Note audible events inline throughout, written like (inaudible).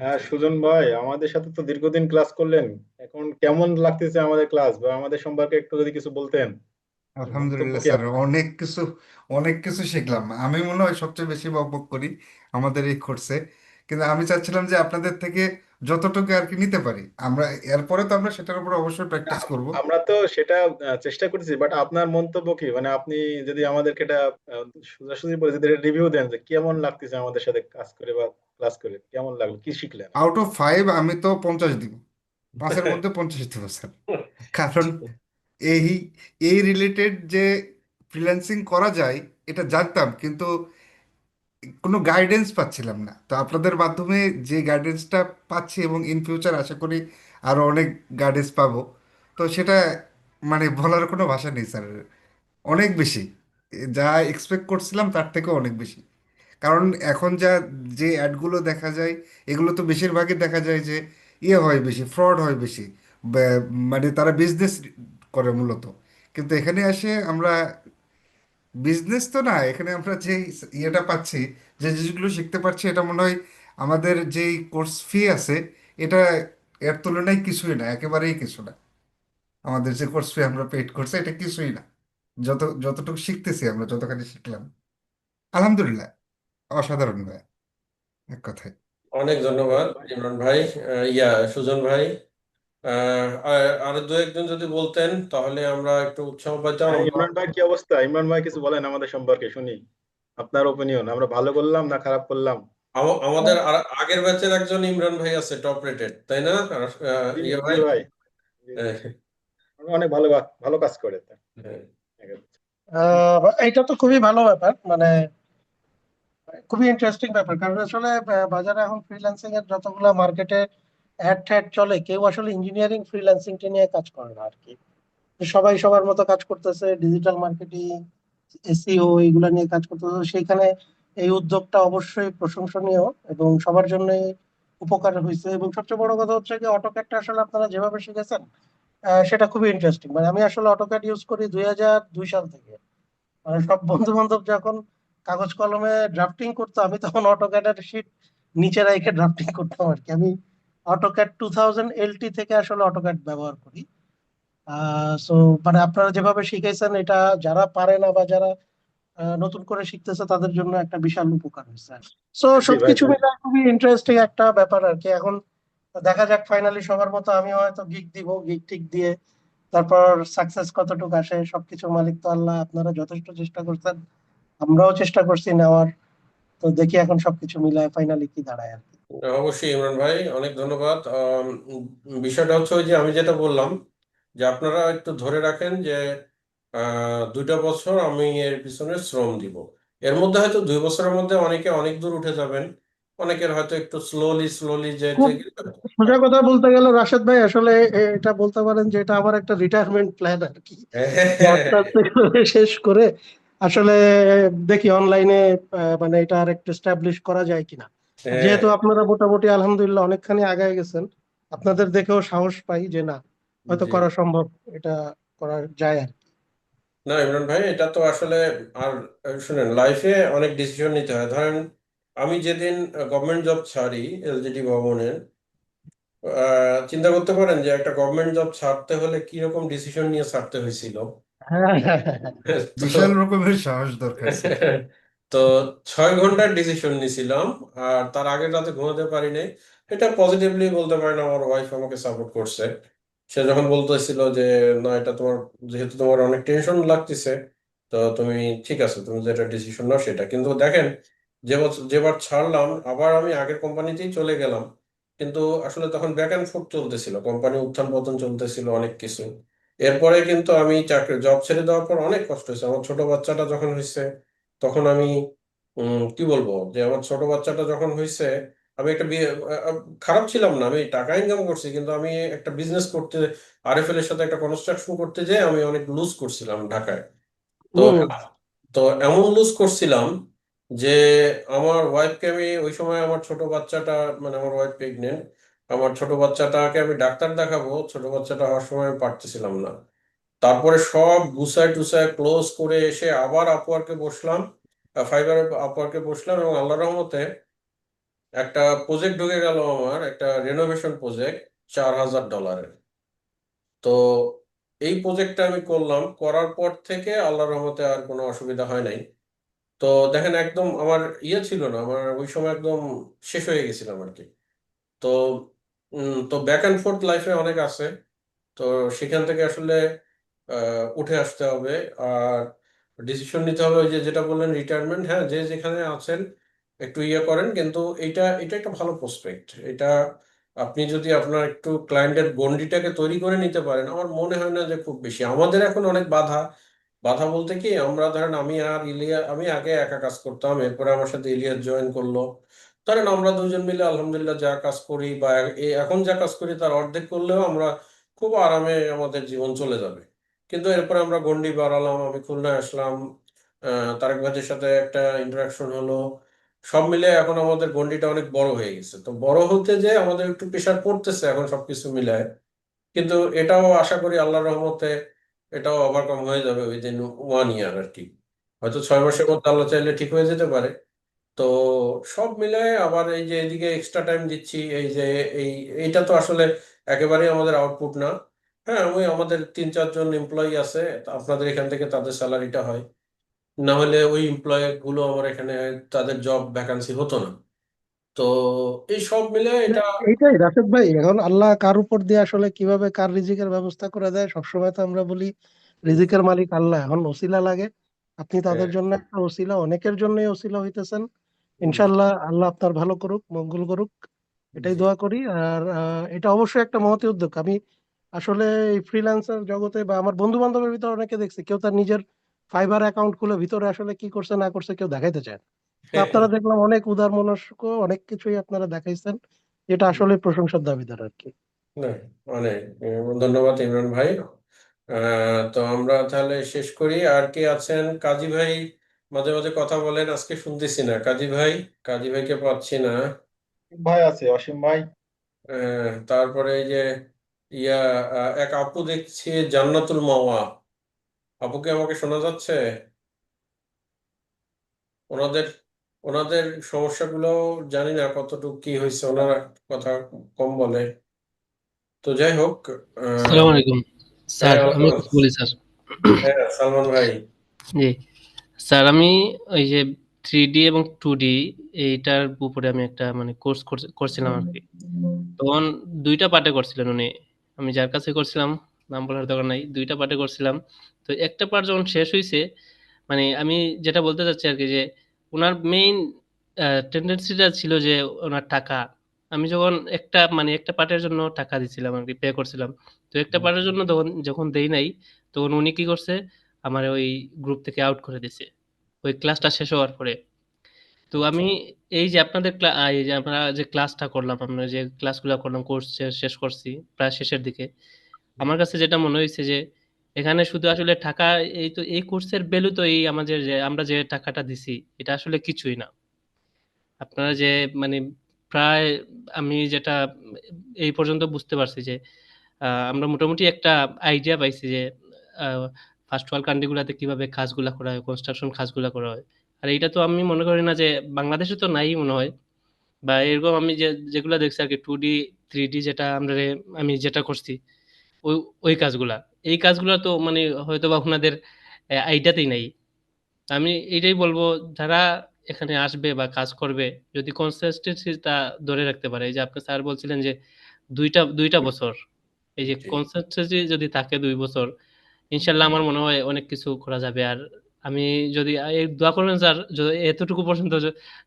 হ্যাঁ সুজন ভাই আমাদের সাথে তো দীর্ঘদিন ক্লাস করলেন। এখন কেমন লাগতেছে আমাদের ক্লাস বা আমাদের সম্পর্কে একটু যদি কিছু বলতেন। আলহামদুলিল্লাহ স্যার অনেক কিছু অনেক কিছু শিখলাম। আমি মনে হয় সবচেয়ে বেশি বকবক করি আমাদের এই কোর্সে কিন্তু আমি চাচ্ছিলাম যে আপনাদের থেকে যতটুকু আর কি নিতে পারি। আমরা এরপরে তো আমরা সেটার উপর অবশ্যই প্র্যাকটিস করব। আমরা তো সেটা চেষ্টা করতেছি বাট আপনার মন্তব্য কি? মানে আপনি যদি আমাদেরকে এটা সোজাসুজি বলে যদি রিভিউ দেন যে কেমন লাগতেছে আমাদের সাথে কাজ করে বা ক্লাস করে কেমন লাগল কি শিখলেন? আউট অফ ফাইভ আমি তো পঞ্চাশ দিব। পাঁচের মধ্যে পঞ্চাশ দিব স্যার কারণ এই এই রিলেটেড যে ফ্রিল্যান্সিং করা যায় এটা জানতাম কিন্তু কোনো গাইডেন্স পাচ্ছিলাম না। তো আপনাদের মাধ্যমে যে গাইডেন্সটা পাচ্ছি এবং ইন ফিউচার আশা করি আরও অনেক গাইডেন্স পাবো। তো সেটা মানে বলার কোনো ভাষা নেই স্যার অনেক বেশি। যা এক্সপেক্ট করছিলাম তার থেকেও অনেক বেশি। কারণ এখন যা যে অ্যাডগুলো দেখা যায়, এগুলো তো বেশিরভাগই দেখা যায় যে ইয়ে হয় বেশি ফ্রড হয় বেশি। মানে তারা বিজনেস করে মূলত। কিন্তু এখানে আসে আমরা বিজনেস তো না, এখানে আমরা যে ইয়েটা পাচ্ছি, যে জিনিসগুলো শিখতে পারছি, এটা মনে হয় আমাদের যেই কোর্স ফি আছে, এটা এর তুলনায় কিছুই না, একেবারেই কিছু না। আমাদের যে কোর্স ফি আমরা পেড করছি, এটা কিছুই না। যত, যতটুকু শিখতেছি আমরা, যতখানি শিখলাম। আলহামদুলিল্লাহ, অসাধারণ ভাই, এক কথায়। অনেক ধন্যবাদ, ইমরান ভাই ইয়া, সুজন ভাই। আর আর দু একজন যদি বলতেন তাহলে আমরা একটু উৎসাহ পাইতাম হ্যাঁ, ইমরান ভাই কি অবস্থা? ইমরান ভাই কিছু বলেন আমাদের সম্পর্কে শুনি। আপনার ওপিনিয়ন আমরা ভালো করলাম না খারাপ করলাম? আমাদের আগের ব্যাচের একজন ইমরান ভাই আছে টপ রেটেড তাই না? আহ, ইয়ে ভাই? ভাই। হ্যাঁ, অনেক ভালো ভালো কাজ করে হ্যাঁ। আহ, এটা তো খুবই ভালো ব্যাপার মানে খুবই ইন্টারেস্টিং ব্যাপার কারণ আসলে বাজারে এখন ফ্রিল্যান্সিং এর যতগুলো মার্কেটে অ্যাড ট্যাড চলে, কেউ আসলে ইঞ্জিনিয়ারিং ফ্রিল্যান্সিং টা নিয়ে কাজ করে না আর কি সবাই সবার মতো কাজ করতেছে ডিজিটাল মার্কেটিং এসইও এইগুলা নিয়ে কাজ করতেছে। সেইখানে এই উদ্যোগটা অবশ্যই প্রশংসনীয় এবং সবার জন্যই উপকার হয়েছে। এবং সবচেয়ে বড় কথা হচ্ছে যে অটোক্যাডটা আসলে আপনারা যেভাবে শিখেছেন সেটা খুবই ইন্টারেস্টিং মানে আমি আসলে অটোক্যাড ইউজ করি দুই হাজার দুই সাল থেকে। মানে সব বন্ধু বান্ধব যখন কাগজ কলমে ড্রাফটিং করতো, আমি তখন অটোক্যাডের শিট নিচে রেখে ড্রাফটিং করতাম আর কি আমি অটোক্যাড টু থাউজেন্ড এলটি থেকে আসলে অটোক্যাড ব্যবহার করি। সো মানে আপনারা যেভাবে শিখেছেন এটা যারা পারে না বা যারা নতুন করে শিখতেছে তাদের জন্য একটা বিশাল উপকার হয়েছে। সো সবকিছু মিলে খুবই ইন্টারেস্টিং একটা ব্যাপার আর কি। এখন দেখা যাক ফাইনালি সবার মতো আমিও হয়তো গিগ দিব গিগ টিক দিয়ে তারপর সাকসেস কতটুকু আসে সবকিছু মালিক তো আল্লাহ আপনারা যথেষ্ট চেষ্টা করছেন। আমরাও চেষ্টা করছি নেওয়ার। তো দেখি এখন সবকিছু মিলায় ফাইনালি কি দাঁড়ায় আর কি। অবশ্যই ইমরান ভাই অনেক ধন্যবাদ। বিষয়টা হচ্ছে ওই যে আমি যেটা বললাম যে আপনারা একটু ধরে রাখেন যে দুইটা বছর আমি এর পিছনে শ্রম দিব। এর মধ্যে হয়তো দুই বছরের মধ্যে অনেকে অনেক দূর উঠে যাবেন অনেকের হয়তো একটু স্লোলি স্লোলি যে সোজা কথা বলতে গেলে রাশেদ ভাই আসলে এটা বলতে পারেন যে এটা আমার একটা রিটায়ারমেন্ট প্ল্যান আর কি। (laughs) শেষ করে আসলে দেখি অনলাইনে মানে এটা আর একটু স্টাবলিশ করা যায় কিনা। যেহেতু আপনারা মোটামুটি আলহামদুলিল্লাহ অনেকখানি আগায় গেছেন আপনাদের দেখেও সাহস পাই যে না হয়তো জি। করা সম্ভব এটা করা যায় আর না ইমরান ভাই এটা তো আসলে আর শুনেন লাইফে অনেক ডিসিশন নিতে হয় ধরেন আমি যেদিন গভর্নমেন্ট জব ছাড়ি এলজিডি ভবনের আহ, চিন্তা করতে পারেন যে একটা গভর্নমেন্ট জব ছাড়তে হলে কি রকম ডিসিশন নিয়ে ছাড়তে হয়েছিল হ্যাঁ। (laughs) তো বিশাল রকমের সাহস দরকার (laughs) তো ছয় ঘণ্টার ডিসিশন নিছিলাম, আর তার আগের রাতে ঘুমাতে পারি নাই এটা পজিটিভলি বলতে পারেন, আমার ওয়াইফ আমাকে সাপোর্ট করছে। সে যখন বলতেছিল যে, না, এটা তোমার, যেহেতু তোমার অনেক টেনশন লাগতেছে, তো তুমি ঠিক আছে, তুমি যেটা ডিসিশন নাও সেটা। কিন্তু দেখেন, যে বছর যেবার ছাড়লাম, আবার আমি আগের কোম্পানিতেই চলে গেলাম। কিন্তু আসলে তখন ব্যাক অ্যান্ড ফোর্থ চলতেছিল কোম্পানি উত্থান পতন চলতেছিল অনেক কিছু। এরপরে কিন্তু আমি চাকরি জব ছেড়ে দেওয়ার পর অনেক কষ্ট হয়েছে। আমার ছোট বাচ্চাটা যখন হয়েছে তখন আমি কি বলব যে আমার ছোট বাচ্চাটা যখন হয়েছে আমি একটা খারাপ ছিলাম না আমি টাকা ইনকাম করছি কিন্তু আমি একটা বিজনেস করতে আর আরএফএল এর সাথে একটা কনস্ট্রাকশন করতে যেয়ে আমি অনেক লুজ করছিলাম ঢাকায়। তো তো এমন লুজ করছিলাম যে আমার ওয়াইফকে আমি ওই সময় আমার ছোট বাচ্চাটা মানে আমার ওয়াইফ প্রেগনেন্ট আমার ছোট বাচ্চাটাকে আমি ডাক্তার দেখাবো ছোট বাচ্চাটা হওয়ার সময় আমি পারতেছিলাম না। তারপরে সব গুছায় টুছায় ক্লোজ করে এসে আবার আপওয়ার্কে বসলাম ফাইবার আপওয়ার্কে বসলাম এবং আল্লাহ রহমতে একটা প্রজেক্ট ঢুকে গেল আমার, একটা রেনোভেশন প্রজেক্ট চার হাজার ডলারের তো এই প্রজেক্টটা আমি করলাম, করার পর থেকে আল্লাহর রহমতে আর কোনো অসুবিধা হয় নাই। তো দেখেন একদম আমার ইয়ে ছিল না, আমার ওই সময় একদম শেষ হয়ে গেছিলাম আর কি। তো তো ব্যাক অ্যান্ড ফোর্থ লাইফে অনেক আছে। তো সেখান থেকে আসলে উঠে আসতে হবে। আর ডিসিশন নিতে হবে ওই যে যেটা বললেন রিটায়ারমেন্ট হ্যাঁ যে যেখানে আছেন একটু ইয়ে করেন। কিন্তু এটা এটা একটা ভালো প্রসপেক্ট এটা আপনি যদি আপনার একটু ক্লায়েন্টের গণ্ডিটাকে তৈরি করে নিতে পারেন, আমার মনে হয় না যে খুব বেশি। আমাদের এখন অনেক বাধা। বাধা বলতে কি, আমরা ধরেন আমি আর ইলিয়া, আমি আগে একা কাজ করতাম, এরপরে আমার সাথে ইলিয়াস জয়েন করল। ধরেন আমরা দুজন মিলে আলহামদুলিল্লাহ যা কাজ করি বা এখন যা কাজ করি তার অর্ধেক করলেও আমরা খুব আরামে আমাদের জীবন চলে যাবে। কিন্তু এরপর আমরা গন্ডি বাড়ালাম, আমি খুলনায় আসলাম তারেক ভাইয়ের সাথে একটা ইন্টারাকশন হলো। সব মিলে এখন আমাদের গন্ডিটা অনেক বড় হয়ে গেছে। তো বড় হতে যে আমাদের একটু প্রেশার পড়তেছে এখন সবকিছু মিলায়। কিন্তু এটাও আশা করি আল্লাহর রহমতে এটাও ওভারকাম হয়ে যাবে উইদিন ওয়ান ইয়ার আর কি। হয়তো ছয় মাসের মধ্যে আল্লাহ চাইলে ঠিক হয়ে যেতে পারে। তো সব মিলায় আবার এই যে এদিকে এক্সট্রা টাইম দিচ্ছি, এই যে এই, এইটা তো আসলে একেবারেই আমাদের আউটপুট না। হ্যাঁ ওই আমাদের তিন চারজন এমপ্লয়ি আছে আপনাদের এখান থেকে তাদের স্যালারিটা হয়। না হলে ওই এমপ্লয়গুলো আমার এখানে তাদের জব ভ্যাকান্সি হতো না। তো এই সব মিলে এটা এইটাই রাশেদ ভাই এখন আল্লাহ কার উপর দিয়ে আসলে কীভাবে কার রিজিকের ব্যবস্থা করে দেয় সবসময় তো আমরা বলি রিজিকের মালিক আল্লাহ এখন ওসিলা লাগে। আপনি তাদের হ্যাঁ, জন্য একটা ওসিলা অনেকের জন্যই ওসিলা হইতেছেন। ইনশাল্লাহ আল্লাহ আপনার ভালো করুক মঙ্গল করুক এটাই দোয়া করি। আর এটা অবশ্যই একটা মহতি উদ্যোগ। আমি আসলে এই ফ্রিল্যান্সার জগতে বা আমার বন্ধু বান্ধবের ভিতরে অনেকে দেখছি কেউ তার নিজের ফাইবার অ্যাকাউন্ট খুলে ভিতরে আসলে কি করছে না করছে কেউ দেখাইতে চায় তো আপনারা দেখলাম অনেক উদার মনস্ক অনেক কিছুই আপনারা দেখাইছেন যেটা আসলে প্রশংসার দাবিদার আর কি না অনেক ধন্যবাদ ইমরান ভাই। আহ, তো আমরা তাহলে শেষ করি। আর কে আছেন? কাজী ভাই মাঝে মাঝে কথা বলেন আজকে শুনতেছি না। কাজী ভাই কাজী ভাইকে পাচ্ছি না। ভাই আছে অসীম ভাই। আহ, তারপরে এই যে ইয়া এক আপু দেখছি জান্নাতুল মাওয়া। আপুকে আমাকে শোনা যাচ্ছে? ওনাদের ওনাদের সমস্যাগুলো জানি না কতটুকু কি হয়েছে ওনারা কথা কম বলে। তো যাই হোক আসসালামু আলাইকুম। স্যার হ্যাঁ আমি বলি স্যার। হ্যাঁ সালমান ভাই। জি। স্যার আমি ওই যে থ্রি ডি এবং টু ডি এইটার উপরে আমি একটা মানে কোর্স করছিলাম আর কি। তখন দুইটা পার্টে করছিলেন উনি। আমি যার কাছে করছিলাম নাম বলার দরকার নাই দুইটা পার্টে করছিলাম। তো একটা পার্ট যখন শেষ হয়েছে মানে আমি যেটা বলতে চাচ্ছি আর কি যে ওনার মেইন টেন্ডেন্সিটা ছিল যে ওনার টাকা। আমি যখন একটা মানে একটা পার্টের জন্য টাকা দিছিলাম আর কি পে করছিলাম। তো একটা পার্টের জন্য তখন যখন দেই নাই তখন উনি কি করছে আমার ওই গ্রুপ থেকে আউট করে দিছে। ওই ক্লাসটা শেষ হওয়ার পরে। তো আমি এই যে আপনাদের এই যে আমরা যে ক্লাসটা করলাম, আমরা যে ক্লাসগুলো করলাম কোর্স শেষ করছি, প্রায় শেষের দিকে, আমার কাছে যেটা মনে হয়েছে যে, এখানে শুধু আসলে টাকা, এই তো, এই কোর্সের ভ্যালু তো এই আমাদের যে, আমরা যে টাকাটা দিছি, এটা আসলে কিছুই না। আপনারা যে মানে প্রায় আমি যেটা এই পর্যন্ত বুঝতে পারছি যে আমরা মোটামুটি একটা আইডিয়া পাইছি যে ফার্স্ট ওয়ার্ল্ড কান্ট্রিগুলোতে কীভাবে কাজগুলা করা হয় কনস্ট্রাকশন কাজগুলা করা হয়। আর এইটা তো আমি মনে করি না যে বাংলাদেশে তো নাই মনে হয়। বা এরকম আমি যে যেগুলো দেখছি আর কি টু ডি থ্রি ডি যেটা আমরা আমি যেটা করছি ওই ওই কাজগুলা। এই কাজগুলো তো মানে হয়তো বা আপনাদের আইডিয়াতেই নাই। আমি এটাই বলব যারা এখানে আসবে বা কাজ করবে যদি কনসিস্টেন্সিটা ধরে রাখতে পারে এই যে আপনি স্যার বলছিলেন যে দুইটা দুইটা বছর এই যে কনসিস্টেন্সি যদি থাকে দুই বছর ইনশাল্লাহ আমার মনে হয় অনেক কিছু করা যাবে। আর আমি যদি এই দোয়া করবেন স্যার যদি এতটুকু পর্যন্ত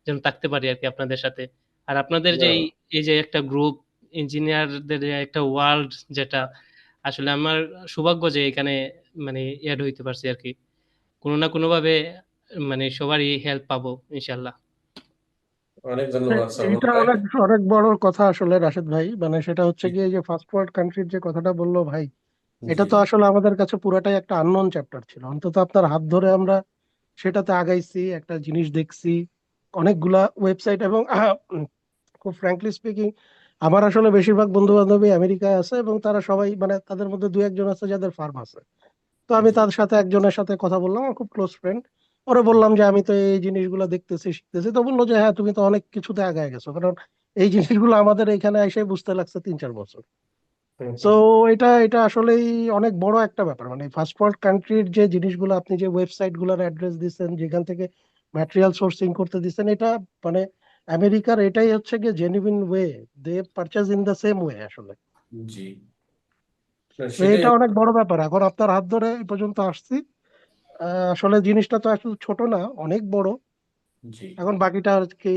যেন থাকতে পারি আর কি আপনাদের সাথে। আর আপনাদের যে এই এই যে একটা গ্রুপ ইঞ্জিনিয়ারদের যে একটা ওয়ার্ল্ড যেটা আসলে আমার সৌভাগ্য যে এখানে মানে এড হইতে পারছি আর কি। কোনো না কোনো ভাবে মানে সবারই হেল্প পাবো ইনশাল্লাহ অনেক ধন্যবাদ সালমান এটা অনেক অনেক বড় কথা আসলে রাশেদ ভাই। মানে সেটা হচ্ছে জি। গিয়ে যে ফার্স্ট ওয়ার্ল্ড কান্ট্রির যে কথাটা বলল ভাই এটা তো আসলে আমাদের কাছে পুরাটাই একটা আননোন চ্যাপ্টার ছিল। অন্তত আপনার হাত ধরে আমরা সেটাতে আগাইছি একটা জিনিস দেখছি অনেকগুলা ওয়েবসাইট এবং (coughs) খুব ফ্র্যাঙ্কলি স্পিকিং আমার আসলে বেশিরভাগ বন্ধু বান্ধবী আমেরিকায় আছে এবং তারা সবাই মানে তাদের মধ্যে দু একজন আছে যাদের ফার্ম আছে। তো আমি তার সাথে একজনের সাথে কথা বললাম আমার খুব ক্লোজ ফ্রেন্ড পরে বললাম যে আমি তো এই জিনিসগুলো দেখতেছি শিখতেছি। তো বলল যে হ্যাঁ তুমি তো অনেক কিছুতে আগায় গেছো। কারণ এই জিনিসগুলো আমাদের এখানে এসে বুঝতে লাগছে তিন চার বছর। তো এটা এটা আসলেই অনেক বড় একটা ব্যাপার। মানে ফার্স্ট ওয়ার্ল্ড কান্ট্রির যে জিনিসগুলো আপনি যে ওয়েবসাইটগুলোর অ্যাড্রেস দিচ্ছেন যেখান থেকে ম্যাটেরিয়াল সোর্সিং করতে দিচ্ছেন এটা মানে আমেরিকার এটাই হচ্ছে গিয়ে genuine way they purchase in the same way আসলে। জি। এটা অনেক বড় ব্যাপার। এখন আপনার হাত ধরে এই পর্যন্ত আসছি। আসলে জিনিসটা তো আসলে ছোট না অনেক বড়। এখন বাকিটা আর কি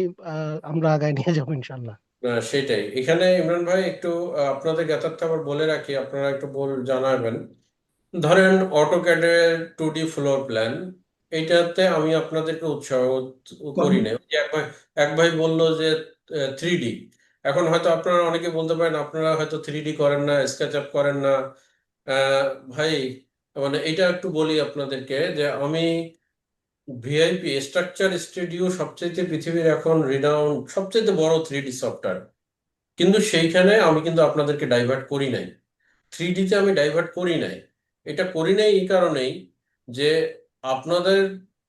আমরা আগায় নিয়ে যাব ইনশাল্লাহ। সেটাই। এখানে ইমরান ভাই, একটু আপনাদের জ্ঞাতার্থে আবার বলে রাখি, আপনারা একটু বল, জানাবেন। ধরেন অটোক্যাডের টু ডি ফ্লোর প্ল্যান এইটাতে আমি আপনাদেরকে উৎসাহ করি না। এক ভাই এক ভাই বলল যে থ্রি ডি এখন হয়তো আপনারা অনেকে বলতে পারেন, আপনারা হয়তো থ্রি ডি করেন না স্কেচ আপ করেন না। ভাই মানে এটা একটু বলি আপনাদেরকে যে, আমি ভিআইপি স্ট্রাকচার স্টুডিও সবচেয়ে পৃথিবীর এখন রিনাউন্ড সবচেয়ে বড় থ্রি ডি সফটওয়্যার কিন্তু সেইখানে আমি কিন্তু আপনাদেরকে ডাইভার্ট করি নাই। থ্রি ডিতে আমি ডাইভার্ট করি নাই। এটা করি নাই এই কারণেই যে আপনাদের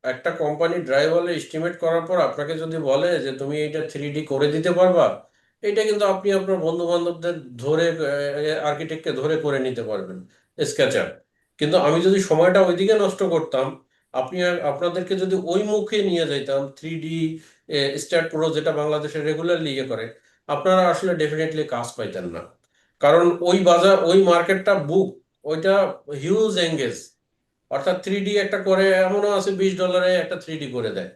একটা কোম্পানি ড্রাইভারে এস্টিমেট করার পর আপনাকে যদি বলে যে তুমি এটা থ্রি ডি করে দিতে পারবা এটা কিন্তু আপনি আপনার বন্ধু বান্ধবদের ধরে আর্কিটেক্টকে ধরে করে নিতে পারবেন স্কেচার কিন্তু আমি যদি সময়টা ওইদিকে নষ্ট করতাম আপনি আর- আপনাদেরকে যদি ওই মুখে নিয়ে যাইতাম থ্রি ডি স্টার্ট প্রো যেটা বাংলাদেশে রেগুলারলি ইয়ে করে, আপনারা আসলে ডেফিনেটলি কাজ পাইতেন না। কারণ ওই বাজার, ওই মার্কেটটা বুক ওইটা হিউজ এঙ্গেজ অর্থাৎ থ্রি ডি একটা করে এমনও আছে, বিশ ডলারে একটা থ্রি ডি করে দেয়।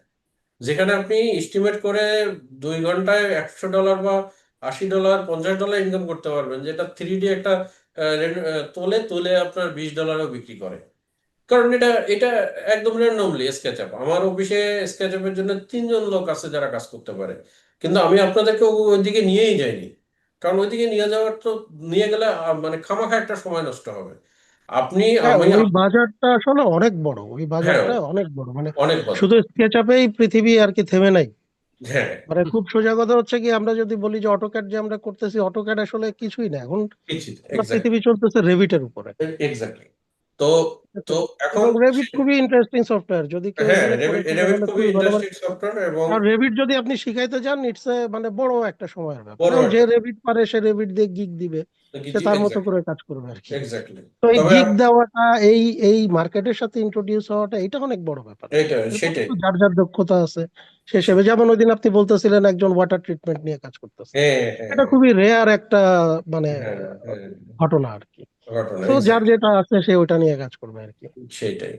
যেখানে আপনি এস্টিমেট করে দুই ঘন্টায় একশো ডলার বা আশি ডলার পঞ্চাশ ডলার ইনকাম করতে পারবেন। যেটা থ্রি ডি একটা তোলে, তুলে আপনার বিশ ডলারও বিক্রি করে। কারণ এটা এটা একদম র্যান্ডমলি স্কেচআপ আমার অফিসে স্কেচআপের জন্য তিনজন লোক আছে যারা কাজ করতে পারে। কিন্তু আমি আপনাদেরকে ওইদিকে নিয়েই যাইনি। কারণ ওইদিকে নিয়ে যাওয়ার তো নিয়ে গেলে মানে খামাখা একটা সময় নষ্ট হবে। আপনি হ্যাঁ আমি ওই বাজারটা আসলে অনেক বড়। ওই হ্যাঁ বাজারটা অনেক বড়। মানে অনেক বড়। শুধু স্কেচ আপেই পৃথিবী আর কি থেমে নাই। হ্যাঁ। মানে খুব সোজা কথা হচ্ছে কি আমরা যদি বলি যে অটোক্যাড যে আমরা করতেছি অটোক্যাড আসলে কিছুই না। এখন পৃথিবী চলতেছে রেভিটের উপরে। এক্স্যাক্টলি তো তো এখন রেভিট খুবই ইন্টারেস্টিং সফটওয়্যার যদি হ্যাঁ তাহলে খুবই ইন্টারেস্টিং সফটওয়্যার এবং আর যদি আপনি শিখাইতে যান ইটস মানে বড় একটা সময় হবে যে রেবিট রেভিট পারে সে রেভিট দিয়ে গিগ দিবে। সে তার মতো করে কাজ করবে আর কি। তো এই গিগ দেওয়াটা এই এই মার্কেটের সাথে ইন্ট্রোডিউস হওয়াটা এটা অনেক বড় ব্যাপার। সেটাই। যার যার দক্ষতা আছে সে হিসেবে যেমন ওই দিন আপনি বলতেছিলেন একজন ওয়াটার ট্রিটমেন্ট নিয়ে কাজ করতেছে। হ্যাঁ হ্যাঁ এটা খুবই রেয়ার একটা মানে হ্যাঁ হ্যাঁ ঘটনা আর কি। তো যার যেটা আছে সে ওটা নিয়ে কাজ করবে আর কি। সেটাই।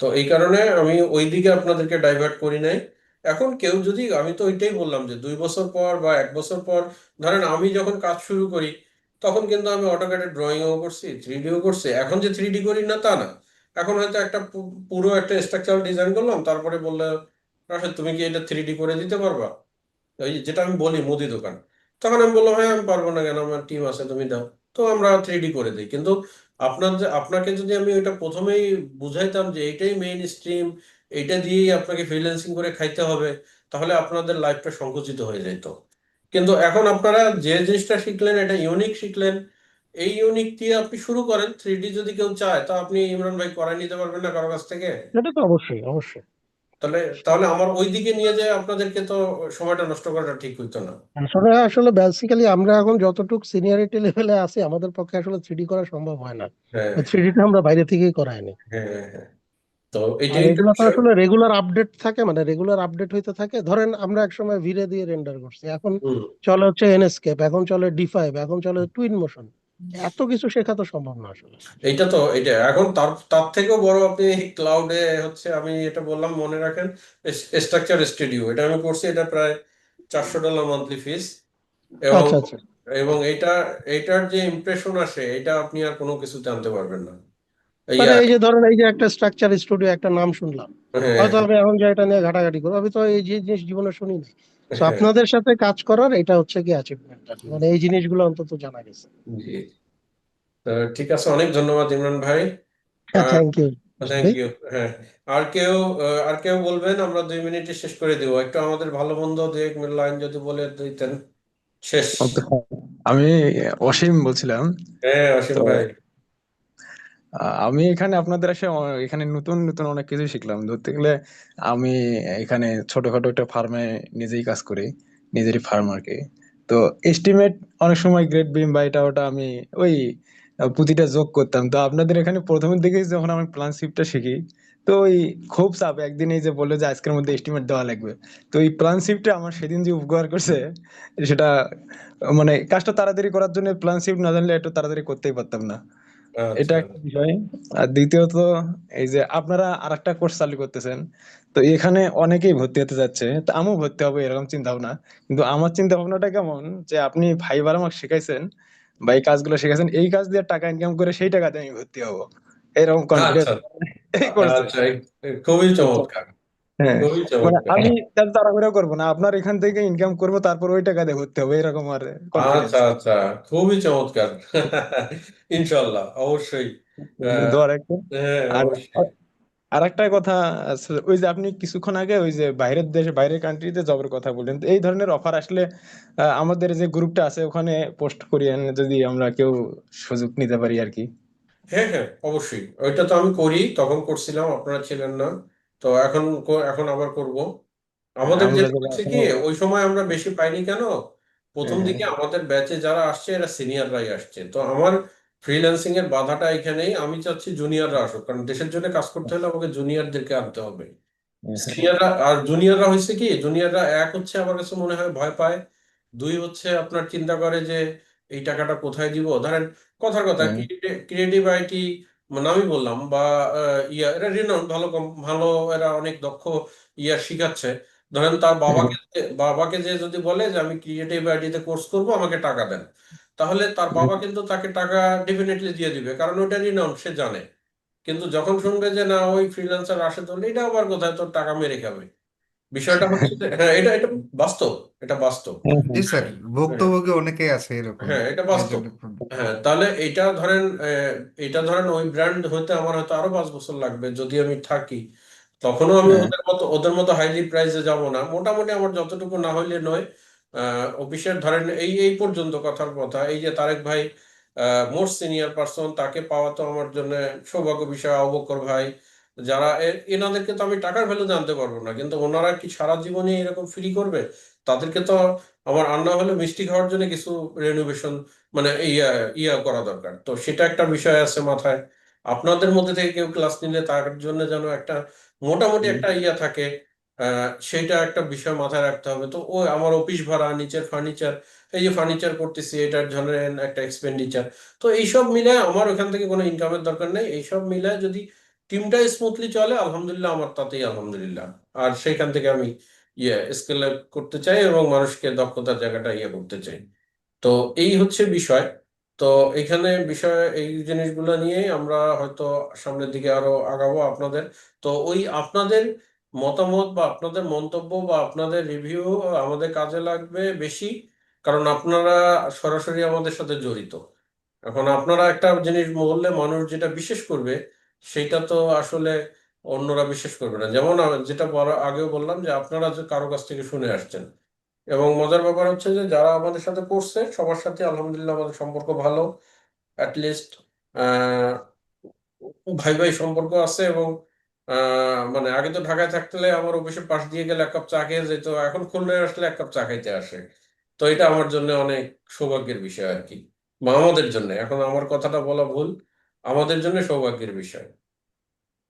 তো এই কারণে আমি ওই দিকে আপনাদেরকে ডাইভার্ট করি নাই। এখন কেউ যদি আমি তো ওইটাই বললাম যে দুই বছর পর বা এক বছর পর ধরেন আমি যখন কাজ শুরু করি তখন কিন্তু আমি অটোক্যাডে ড্রয়িংও করছি থ্রি ডিও করছি। এখন যে থ্রি ডি করি না, তা না। এখন হয়তো একটা পুরো একটা স্ট্রাকচারাল ডিজাইন করলাম, তারপরে বললে, রাশেদ, তুমি কি এটা থ্রি ডি করে দিতে পারবা? ওই যেটা আমি বলি মুদি দোকান। তখন আমি বললাম হ্যাঁ আমি পারব না কেন? আমার টিম আছে, তুমি দাও। তো আমরা থ্রি ডি করে দিই। কিন্তু আপনার আপনাকে যদি আমি ওইটা প্রথমেই বুঝাইতাম যে, এইটাই মেইন স্ট্রিম এইটা দিয়েই আপনাকে ফ্রিল্যান্সিং করে খাইতে হবে, তাহলে আপনাদের লাইফটা সংকুচিত হয়ে যেত কিন্তু এখন আপনারা যে জিনিসটা শিখলেন এটা ইউনিক শিখলেন এই ইউনিক দিয়ে আপনি শুরু করেন। থ্রি ডি যদি কেউ চায় তা আপনি ইমরান ভাই করাই নিতে পারবেন না কারও কাছ থেকে? এটা তো অবশ্যই অবশ্যই। তাহলে তাহলে আমার ওই দিকে নিয়ে যায় আপনাদেরকে তো সময়টা নষ্ট করাটা ঠিক হইতো না। আসলে আসলে বেসিক্যালি আমরা এখন যতটুকু সিনিয়রিটি লেভেলে আছি আমাদের পক্ষে আসলে থ্রিডি করা সম্ভব হয় না। হ্যাঁ। থ্রিডিটা আমরা বাইরে থেকেই করাইনি হ্যাঁ হ্যাঁ। তো আসলে রেগুলার আপডেট থাকে মানে রেগুলার আপডেট হইতে থাকে। ধরেন আমরা একসময় ভিরে দিয়ে রেন্ডার করছি। এখন চলে হচ্ছে এনএসকেপ এখন চলে ডি ফাইভ এখন চলে টুইন মোশন এত কিছু শেখা তো সম্ভব না আসলে। এইটা তো এটা এখন তার তার থেকেও বড় আপনি ক্লাউডে হচ্ছে আমি এটা বললাম মনে রাখেন স্ট্রাকচার স্টুডিও এটা আমি করছি এটা প্রায় চারশো ডলার মান্থলি ফিস এবং আচ্ছা আচ্ছা। এবং এটা এটার যে ইমপ্রেশন আসে এটা আপনি আর কোনো কিছু জানতে পারবেন না। এই মানে এই যে ধরেন এই যে একটা স্ট্রাকচার স্টুডিও একটা নাম শুনলাম। হ্যাঁ। হয়তো আমি এখন যে এটা নিয়ে ঘাটাঘাটি করব আমি তো এই যে জিনিস জীবনে শুনিনি। তো হ্যাঁ, আপনাদের সাথে কাজ করার এটা হচ্ছে কি অ্যাচিভমেন্ট মানে এই জিনিসগুলো অন্তত জানা গেছে। ঠিক আছে অনেক ধন্যবাদ ইমরান ভাই। থ্যাংক ইউ থ্যাংক ইউ হ্যাঁ। আর কেউ আর কেউ বলবেন আমরা দুই মিনিটে শেষ করে দিব। একটু আমাদের ভালো মন্দ দু এক লাইন যদি বলে দিতেন। শেষ। আমি অসীম বলছিলাম। হ্যাঁ অসীম ভাই। আমি এখানে আপনাদের অ- এখানে নতুন নতুন অনেক কিছু শিখলাম। ধরতে গেলে আমি এখানে ছোটখাটো একটা ফার্মে নিজেই কাজ করি, নিজেরই ফার্ম আর কি। তো এস্টিমেট অনেক সময় গ্রেড বিম বা এটা ওটা আমি ওই পুঁতিটা যোগ করতাম। তো আপনাদের এখানে প্রথমের দিকে যখন আমি প্ল্যান শিপটা শিখি, তো ওই খুব চাপ একদিন এই যে বলল যে আজকের মধ্যে এস্টিমেট দেওয়া লাগবে। তো এই প্ল্যান শিপটা আমার সেদিন যে উপকার করছে, সেটা মানে কাজটা তাড়াতাড়ি করার জন্য প্ল্যান শিফট না জানলে একটু তাড়াতাড়ি করতেই পারতাম না। এটা আচ্ছা একটা বিষয়। আর দ্বিতীয়ত এই যে আপনারা আরেকটা কোর্স চালু করতেছেন তো এখানে অনেকেই ভর্তি হতে যাচ্ছে তো আমিও ভর্তি হব এরকম চিন্তা ভাবনা কিন্তু আমার চিন্তা ভাবনাটা কেমন যে আপনি ফাইবার আমাকে শিখাইছেন বা এই কাজগুলো শিখাইছেন এই কাজ দিয়ে টাকা ইনকাম করে সেই টাকাতে আমি ভর্তি হব। এরকম কনফিডেন্স আচ্ছা আচ্ছা খুবই চমৎকার। হ্যাঁ মানে আমি তাহলে তাড়াহুড়া করব না। আপনার এখান থেকে ইনকাম করব তারপর ওই টাকা দিয়ে ভর্তি হবে এরকম আর কনফিডেন্স আচ্ছা আচ্ছা। খুবই চমৎকার। ইনশাল্লাহ অবশ্যই। দোয়া রাখবেন। হ্যাঁ আর অবশ্যই। আর একটা কথা ওই যে আপনি কিছুক্ষণ আগে ওই যে বাইরের দেশে বাইরের কান্ট্রিতে জবের কথা বললেন এই ধরনের অফার আসলে আমাদের যে গ্রুপটা আছে ওখানে পোস্ট করিয়েন যদি আমরা কেউ সুযোগ নিতে পারি আর কি। হ্যাঁ হ্যাঁ অবশ্যই। ওইটা তো আমি করি তখন করছিলাম আপনারা ছিলেন না। তো এখন এখন আবার করব। আমাদের যেটা হচ্ছে কি ওই সময় আমরা বেশি পাইনি কেন? প্রথম হ্যাঁ, দিকে আমাদের ব্যাচে যারা আসছে এরা সিনিয়ররাই আসছে। তো আমার ফ্রিল্যান্সিং এর বাধাটা এখানেই আমি চাচ্ছি জুনিয়ররা আসুক। কারণ দেশের জন্য কাজ করতে হলে আমাকে জুনিয়রদেরকে আনতে হবে। হ্যাঁ, সিনিয়ররা আর জুনিয়ররা হয়েছে কি জুনিয়ররা এক হচ্ছে আমার কাছে মনে হয় ভয় পায়। দুই হচ্ছে আপনার চিন্তা করে যে এই টাকাটা কোথায় দিব? ধরেন কথার কথা হ্যাঁ, ক্রিয়েটিভ আইটি মানে আমি বললাম বা ইয়া এরা রিনাউন্ড ভালো ভালো এরা অনেক দক্ষ ইয়া শিখাচ্ছে। ধরেন তার বাবাকে বাবাকে যে যদি বলে যে আমি ক্রিয়েটিভ আইডিতে কোর্স করব আমাকে টাকা দেন। তাহলে তার বাবা কিন্তু তাকে টাকা ডেফিনেটলি দিয়ে দিবে কারণ ওটা রিনাউন সে জানে। কিন্তু যখন শুনবে যে না ওই ফ্রিল্যান্সার আসে তো এটা আবার কোথায়? তোর টাকা মেরে খাবে। বিষয়টা হচ্ছে যে হ্যাঁ এটা এটা বাস্তব এটা বাস্তব। জি স্যার ভুক্তভোগী অনেকে আছে এরকম। হ্যাঁ এটা বাস্তব। হ্যাঁ তাহলে এটা ধরেন এটা ধরেন ওই ব্র্যান্ড হইতে আমার হয়তো আরও পাঁচ বছর লাগবে যদি আমি থাকি। তখনও আমি হ্যাঁ, ওদের মতো ওদের মতো হাইলি প্রাইসে যাব না। মোটামুটি আমার যতটুকু না হইলে নয় আহ, অফিসের ধরেন এই এই পর্যন্ত কথার কথা এই যে তারেক ভাই মোস্ট সিনিয়র পার্সন তাকে পাওয়া তো আমার জন্য সৌভাগ্য বিষয় অবকর ভাই যারা এনাদেরকে তো আমি টাকার ভ্যালু জানতে পারব না, কিন্তু ওনারা কি সারা জীবনে এরকম ফ্রি করবে? তাদেরকে তো আমার আন্না হলে মিষ্টি খাওয়ার জন্য কিছু রেনোভেশন মানে ইয়া ইয়া করা দরকার। তো সেটা একটা বিষয় আছে মাথায়। আপনাদের মধ্যে থেকে কেউ ক্লাস নিলে তার জন্য যেন একটা মোটামুটি একটা ইয়া থাকে সেটা একটা বিষয় মাথায় রাখতে হবে। তো ও আমার অফিস ভাড়া, নিচের ফার্নিচার এই যে ফার্নিচার করতেছি, এটার ধরেন একটা এক্সপেন্ডিচার তো এইসব মিলায় আমার ওখান থেকে কোনো ইনকামের দরকার নেই। এইসব মিলায় যদি টিমটা স্মুথলি চলে, আলহামদুলিল্লাহ আমার তাতেই আলহামদুলিল্লাহ। আর সেইখান থেকে আমি ইয়ে স্কেল করতে চাই এবং মানুষকে দক্ষতার জায়গাটা ইয়ে করতে চাই। তো এই হচ্ছে বিষয়। তো এখানে বিষয়, এই জিনিসগুলো নিয়েই আমরা হয়তো সামনের দিকে আরও আগাবো আপনাদের। তো ওই আপনাদের মতামত বা আপনাদের মন্তব্য বা আপনাদের রিভিউ আমাদের কাজে লাগবে বেশি, কারণ আপনারা সরাসরি আমাদের সাথে জড়িত। এখন আপনারা একটা জিনিস বললে মানুষ যেটা বিশেষ করবে সেটা তো আসলে অন্যরা বিশ্বাস করবে না। যেমন যেটা আগেও বললাম যে আপনারা যে কারও কাছ থেকে শুনে আসছেন। এবং মজার ব্যাপার হচ্ছে যে যারা আমাদের সাথে করছে, সবার সাথে আলহামদুলিল্লাহ আমাদের সম্পর্ক ভালো। অ্যাটলিস্ট ভাই ভাই সম্পর্ক আছে এবং মানে আগে তো ঢাকায় থাকলে আমার অফিসের পাশ দিয়ে গেলে এক কাপ চা খেয়ে যেত, এখন খুলনায় আসলে এক কাপ চা খাইতে আসে। তো এটা আমার জন্য অনেক সৌভাগ্যের বিষয় আর কি। বা আমাদের জন্য, এখন আমার কথাটা বলা ভুল। আমাদের জন্য সৌভাগ্যের বিষয়।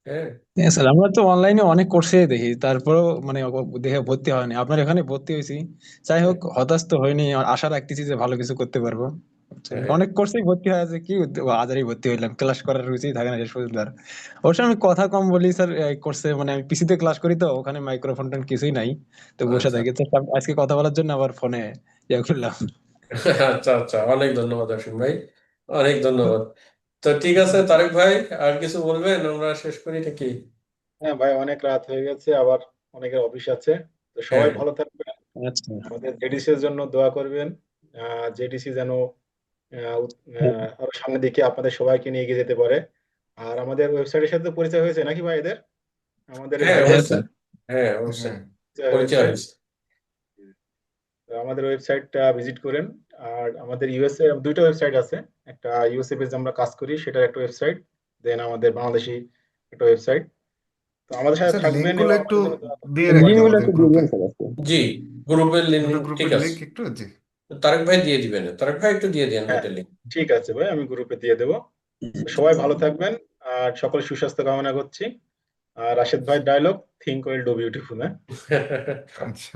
হ্যাঁ? হ্যাঁ স্যার আমরা তো অনলাইনে অনেক কোর্সে দেখি তারপরেও মানে দেখে ভর্তি হয়নি। আপনার এখানে ভর্তি হয়েছি। যাই হোক হতাশ তো হয়নি আশা রাখতেছি যে ভালো কিছু করতে পারব। হ্যাঁ। অনেক কোর্সেই ভর্তি হয়ে আছে কি আজারই ভর্তি হইলাম ক্লাস করার রুচি থাকে না শেষ পর্যন্ত আর। অবশ্য আমি কথা কম বলি স্যার এই কোর্সে মানে আমি পিসিতে ক্লাস করি তো ওখানে মাইক্রোফোন টোন কিছুই নাই। তো বসে আচ্ছা। থাকি তো আজকে কথা বলার জন্য আবার ফোনে ইয়ে করলাম। আচ্ছা আচ্ছা অনেক ধন্যবাদ অসীম ভাই। অনেক ধন্যবাদ। তো ঠিক আছে তারেক ভাই আর কিছু বলবেন? আমরা শেষ করি নাকি হ্যাঁ ভাই অনেক রাত হয়ে গেছে আবার অনেকের অফিস আছে। তো সবাই হ্যাঁ ভালো থাকবেন। আচ্ছা। আমাদের জেডিসি এর জন্য দোয়া করবেন। জেডিসি যেন আরও সামনের দিকে আপনাদের সবাইকে নিয়ে এগিয়ে যেতে পারে। আর আমাদের ওয়েবসাইটের সাথে পরিচয় হয়েছে নাকি ভাই এদের? আমাদের হ্যাঁ হ্যাঁ অবশ্যই। হ্যাঁ পরিচয় হয়েছে। আমাদের ওয়েবসাইটটা ভিজিট করেন। আর আমাদের ইউএসএ দুইটা ওয়েবসাইট আছে। একটা ইউএসএ বেস আমরা কাজ করি সেটার একটা ওয়েবসাইট দেন আমাদের বাংলাদেশি একটা ওয়েবসাইট তো আমাদের সাথে থাকবেন একটু দিয়ে। জি গ্রুপের দুটো ঠিক আছে। একটু জি। তারেক ভাই দিয়ে দিবেন তারেক ভাই একটু দিয়ে দিন হ্যাঁ। ওইটা লিঙ্ক ঠিক আছে ভাই আমি গ্রুপে দিয়ে দেবো। সবাই ভালো থাকবেন আর সকলে সুস্বাস্থ্য কামনা করছি। আর রাশেদ ভাই dialogue think well do beautiful হ্যাঁ? (laughs) আচ্ছা।